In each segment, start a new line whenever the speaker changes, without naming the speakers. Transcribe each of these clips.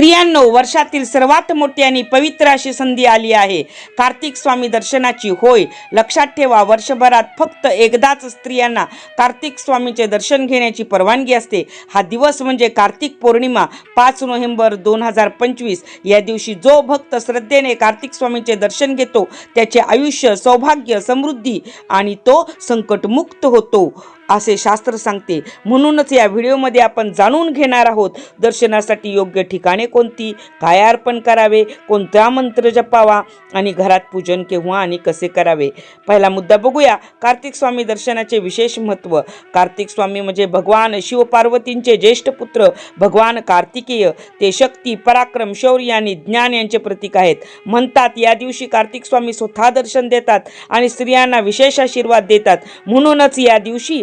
स्त्रियांनो वर्षातील सर्वात मोठी आणि पवित्र अशी संधी आली आहे. कार्तिक स्वामी दर्शनाची होय. लक्षात ठेवा वर्षभरात फक्त एकदाच स्त्रियांना कार्तिक स्वामीचे दर्शन घेण्याची परवानगी असते. हा दिवस म्हणजे कार्तिक पौर्णिमा पाच नोव्हेंबर दोन हजार पंचवीस. या दिवशी जो भक्त श्रद्धेने कार्तिक स्वामीचे दर्शन घेतो त्याचे आयुष्य सौभाग्य समृद्धी आणि तो संकटमुक्त होतो. असे शास्त्र सांगते. म्हणूनच या व्हिडिओमध्ये आपण जाणून घेणार आहोत दर्शनासाठी योग्य ठिकाणे कोणती? काय अर्पण करावे? कोणता मंत्र जपावा? आणि घरात पूजन केव्हा आणि कसे करावे? पहिला मुद्दा बघूया. कार्तिक स्वामी दर्शनाचे विशेष महत्त्व कार्तिक स्वामी म्हणजे भगवान शिवपार्वतींचे ज्येष्ठ पुत्र भगवान कार्तिकेय. ते शक्ती पराक्रम शौर्य आणि ज्ञान यांचे प्रतीक आहेत. म्हणतात या दिवशी कार्तिक स्वामी स्वतः दर्शन देतात आणि स्त्रियांना विशेष आशीर्वाद देतात. म्हणूनच या दिवशी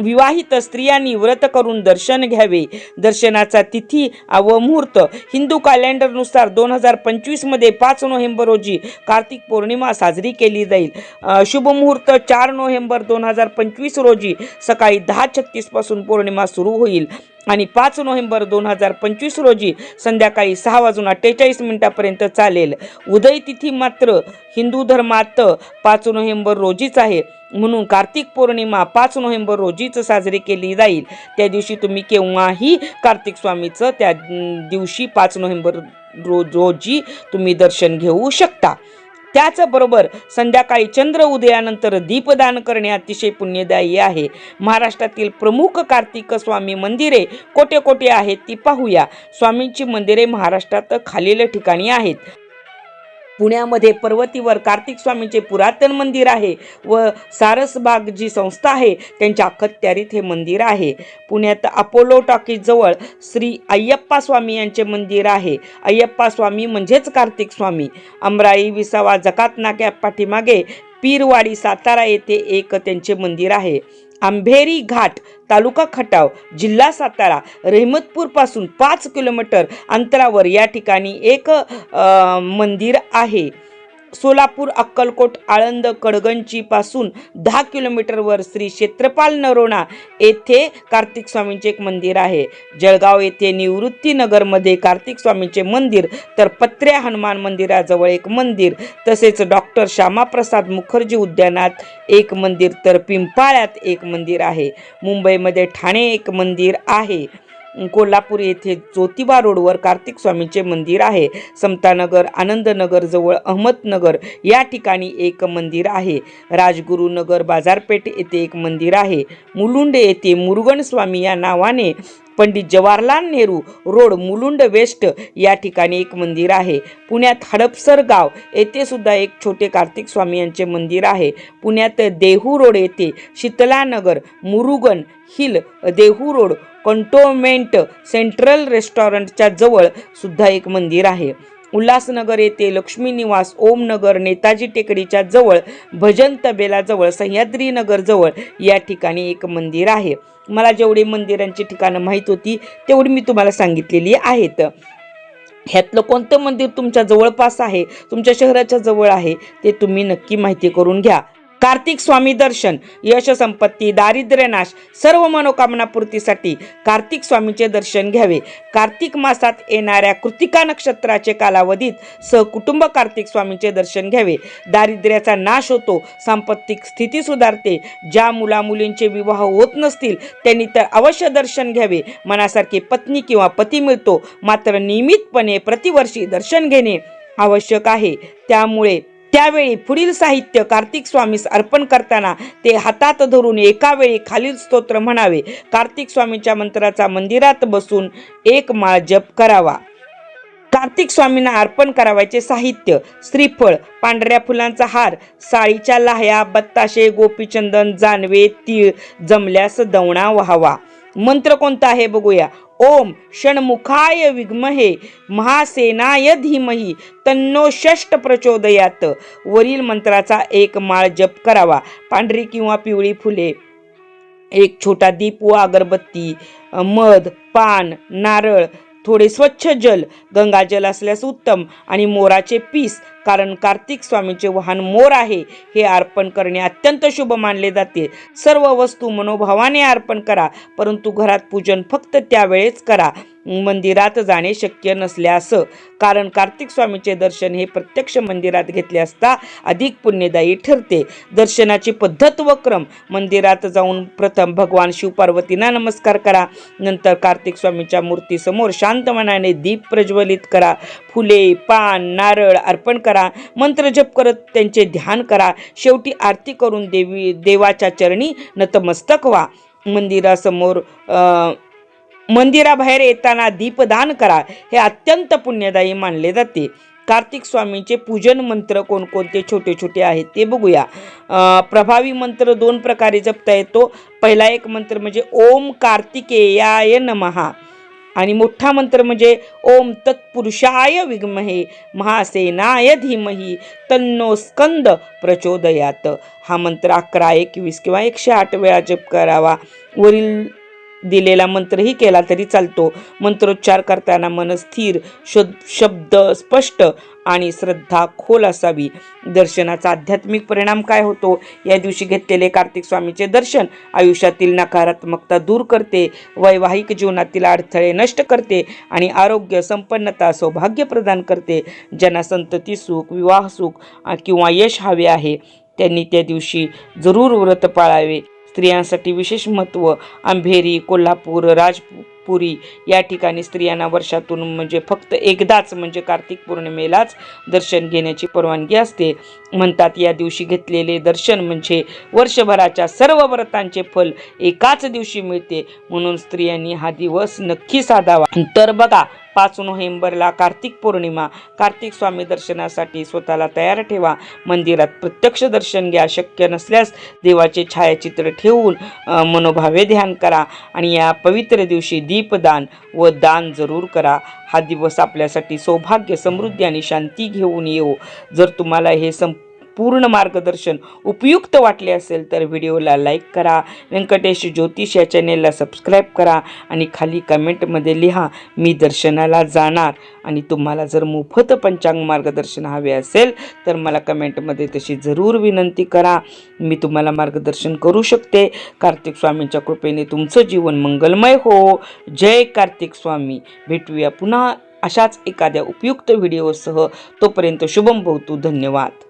विवाहित स्त्रियांनी व्रत करून दर्शन घ्यावे. दर्शनाचा तिथी व मुहूर्त. हिंदू कॅलेंडरनुसार दोन हजार पंचवीसमध्ये पाच नोव्हेंबर रोजी कार्तिक पौर्णिमा साजरी केली जाईल. शुभमुहूर्त शुभ मुहूर्त चार नोव्हेंबर दोन हजार पंचवीस रोजी सकाळी दहा छत्तीसपासून पौर्णिमा सुरू होईल आणि पाच नोव्हेंबर दोन हजार पंचवीस रोजी संध्याकाळी सहा वाजून अठ्ठेचाळीस मिनिटापर्यंत चालेल. उदय तिथी मात्र हिंदू धर्मात पाच नोव्हेंबर रोजीच आहे. म्हणून कार्तिक पौर्णिमा पाच नोव्हेंबर रोजीच साजरी केली जाईल. त्या दिवशी तुम्ही केव्हाही कार्तिक स्वामीचं त्या दिवशी पाच नोव्हेंबर रोज रोजी तुम्ही दर्शन घेऊ शकता. त्याचबरोबर संध्याकाळी चंद्र उदयानंतर दीपदान करणे अतिशय पुण्यदायी आहे. महाराष्ट्रातील प्रमुख कार्तिक स्वामी मंदिरे कोठे कोठे आहेत ती पाहूया. स्वामींची मंदिरे महाराष्ट्रात खालील ठिकाणी आहेत. पुण्यामध्ये पर्वतीवर कार्तिक स्वामींचे पुरातन मंदिर आहे व सारसबाग जी संस्था आहे त्यांच्या अखत्यारीत हे मंदिर आहे. पुण्यात अपोलो टॉकीजवळ श्री अय्यप्पा स्वामी यांचे मंदिर आहे. अय्यप्पा स्वामी म्हणजेच कार्तिक स्वामी. अमराई विसावा जकात नाक्या पाठीमागे पीरवाडी सातारा येथे एक त्यांचे मंदिर आहे. आंभेरी घाट तालुका खटाव जिल्हा सातारा रहमतपूरपासून पाच किलोमीटर अंतरावर या ठिकाणी एक मंदिर आहे. सोलापूर अक्कलकोट आळंद कडगंची पासून दहा किलोमीटरवर श्री क्षेत्रपाल नरोणा येथे कार्तिक स्वामींचे एक मंदिर आहे. जळगाव येथे निवृत्तीनगरमध्ये कार्तिक स्वामींचे मंदिर तर पत्र्या हनुमान मंदिराजवळ एक मंदिर तसेच डॉक्टर श्यामाप्रसाद मुखर्जी उद्यानात एक मंदिर तर पिंपाळ्यात एक मंदिर आहे. मुंबईमध्ये ठाणे एक मंदिर आहे. कोल्हापूर येथे ज्योतिबा रोडवर कार्तिक स्वामींचे मंदिर आहे. समतानगर आनंदनगर जवळ अहमदनगर या ठिकाणी एक मंदिर आहे. राजगुरुनगर बाजारपेठ येथे एक मंदिर आहे. मुलुंड येथे मुरुगन स्वामी या नावाने पंडित जवाहरलाल नेहरू रोड मुलुंड वेस्ट या ठिकाणी एक मंदिर आहे. पुण्यात हडपसर गाव येथे सुद्धा एक छोटे कार्तिक स्वामी यांचे मंदिर आहे. पुण्यात देहू रोड येथे Shitalanagar Murugan hill Dehu road cantonment central रेस्टॉरंटच्या जवळ सुद्धा एक मंदिर आहे. उल्हासनगर येथे लक्ष्मी निवास ओमनगर नेताजी टेकडीच्या जवळ भजन तबेलाजवळ सह्याद्रीनगरजवळ या ठिकाणी एक मंदिर आहे. मला जेवढी मंदिरांची ठिकाणं माहीत होती तेवढी मी तुम्हाला सांगितलेली आहेत. ह्यातलं कोणतं मंदिर तुमच्या जवळपास आहे तुमच्या शहराच्या जवळ आहे ते तुम्ही नक्की माहिती करून घ्या. कार्तिक स्वामी दर्शन यश संपत्ती दारिद्र्यनाश सर्व मनोकामना पूर्तीसाठी कार्तिक स्वामीचे दर्शन घ्यावे. कार्तिक मासात येणाऱ्या कृतिका नक्षत्राचे कालावधीत सहकुटुंब कार्तिक स्वामीचे दर्शन घ्यावे. दारिद्र्याचा नाश होतो सांपत्तिक स्थिती सुधारते ज्या मुला मुलींचे विवाह होत नसतील त्यांनी तर अवश्य दर्शन घ्यावे. मनासारखी पत्नी किंवा पती मिळतो मात्र नियमितपणे प्रतिवर्षी दर्शन घेणे आवश्यक आहे. त्यामुळे त्यावेळी पुढील साहित्य कार्तिक स्वामीस अर्पण करताना ते हातात धरून एका वेळी खालील स्तोत्र म्हणावे. कार्तिक स्वामीच्या मंत्राचा मंदिरात बसून एक माळ जप करावा. कार्तिक स्वामींना अर्पण करावायचे साहित्य श्रीफळ पांढऱ्या फुलांचा हार साळीच्या लाह्या बत्ताशे गोपीचंदन जानवे तीळ जमल्यास दवणा व्हावा. मंत्र कोणता आहे बघूया. ओम षण्मुखाय विग्महे महासेनाय धीमही तन्नो षष्ट प्रचोदयात. वरील मंत्राचा एक माळ जप करावा. पांढरी किंवा पिवळी फुले एक छोटा दीप व अगरबत्ती मध पान नारळ थोडे स्वच्छ जल गंगाजल असल्यास उत्तम आणि मोराचे पीस कारण कार्तिक स्वामींचे वाहन मोर आहे हे अर्पण करणे अत्यंत शुभ मानले जाते. सर्व वस्तू मनोभावाने अर्पण करा परंतु घरात पूजन फक्त त्यावेळेस करा. मंदिरात जाणे शक्य नसल्यास कारण कार्तिक स्वामीचे दर्शन हे प्रत्यक्ष मंदिरात घेतले असता अधिक पुण्यदायी ठरते. दर्शनाची पद्धत व क्रम. मंदिरात जाऊन प्रथम भगवान शिवपार्वतींना नमस्कार करा. नंतर कार्तिक स्वामीच्या मूर्तीसमोर शांत मनाने दीप प्रज्वलित करा. फुले पान नारळ अर्पण करा. मंत्र जप करत त्यांचे ध्यान करा. शेवटी आरती करून देवी देवाच्या चरणी नतमस्तक व्हा. मंदिरासमोर मंदिराबाहेर येताना दीपदान करा हे अत्यंत पुण्यदायी मानले जाते. कार्तिक स्वामींचे पूजन मंत्र कोणकोणते? छोटे छोटे आहेत ते बघूया. प्रभावी मंत्र दोन प्रकारे जपता येतो. पहिला एक मंत्र म्हणजे ओम कार्तिकेयाय नमहा आणि मोठा मंत्र म्हणजे ओम तत्पुरुषाय विग्महे महासेनाय धीमही तन्नो स्कंद प्रचोदयात. हा मंत्र अकरा एकवीस किंवा एकशे आठ वेळा जप करावा. वरील दिलेला मंत्रही केला तरी चालतो. मंत्रोच्चार करताना मन स्थिर शब्द स्पष्ट आणि श्रद्धा खोल असावी. दर्शनाचा आध्यात्मिक परिणाम काय होतो? या दिवशी घेतलेले कार्तिक स्वामीचे दर्शन आयुष्यातील नकारात्मकता दूर करते वैवाहिक जीवनातील अडथळे नष्ट करते आणि आरोग्य संपन्नता सौभाग्य प्रदान करते. ज्यांना संतती सुख विवाह सुख किंवा यश हवे आहे त्यांनी त्या दिवशी जरूर व्रत पाळावे. स्त्रियांसाठी विशेष महत्त्व अंभेरी कोल्हापूर राजपूर पुरी या ठिकाणी स्त्रियांना वर्षातून म्हणजे फक्त एकदाच म्हणजे कार्तिक पौर्णिमेलाच दर्शन घेण्याची परवानगी असते. म्हणतात या दिवशी घेतलेले दर्शन म्हणजे वर्षभराच्या सर्व व्रतांचे फल एकाच दिवशी मिळते. म्हणून स्त्रियांनी हा दिवस नक्की साधावा. तर बघा पाच नोव्हेंबरला कार्तिक पौर्णिमा. कार्तिक स्वामी दर्शनासाठी स्वतःला तयार ठेवा. मंदिरात प्रत्यक्ष दर्शन घ्या. शक्य नसल्यास देवाचे छायाचित्र ठेवून मनोभावे ध्यान करा. आणि या पवित्र दिवशी दीपदान व दान जरूर करा. हा दिवस आपल्यासाठी सौभाग्य समृद्धी आणि शांती घेऊन येऊ जर तुम्हाला हे संप पूर्ण मार्गदर्शन उपयुक्त वाटले असेल तर व्हिडिओला लाईक करा. व्यंकटेश ज्योतिष या चॅनेलला सबस्क्राईब करा आणि खाली कमेंटमध्ये लिहा मी दर्शनाला जाणार आणि तुम्हाला जर मोफत पंचांग मार्गदर्शन हवे असेल तर मला कमेंटमध्ये तशी जरूर विनंती करा. मी तुम्हाला मार्गदर्शन करू शकते. कार्तिक स्वामींच्या कृपेने तुमचं जीवन मंगलमय हो. जय कार्तिक स्वामी. भेटूया पुन्हा अशाच एखाद्या उपयुक्त व्हिडिओसह. तोपर्यंत शुभम भवतू धन्यवाद.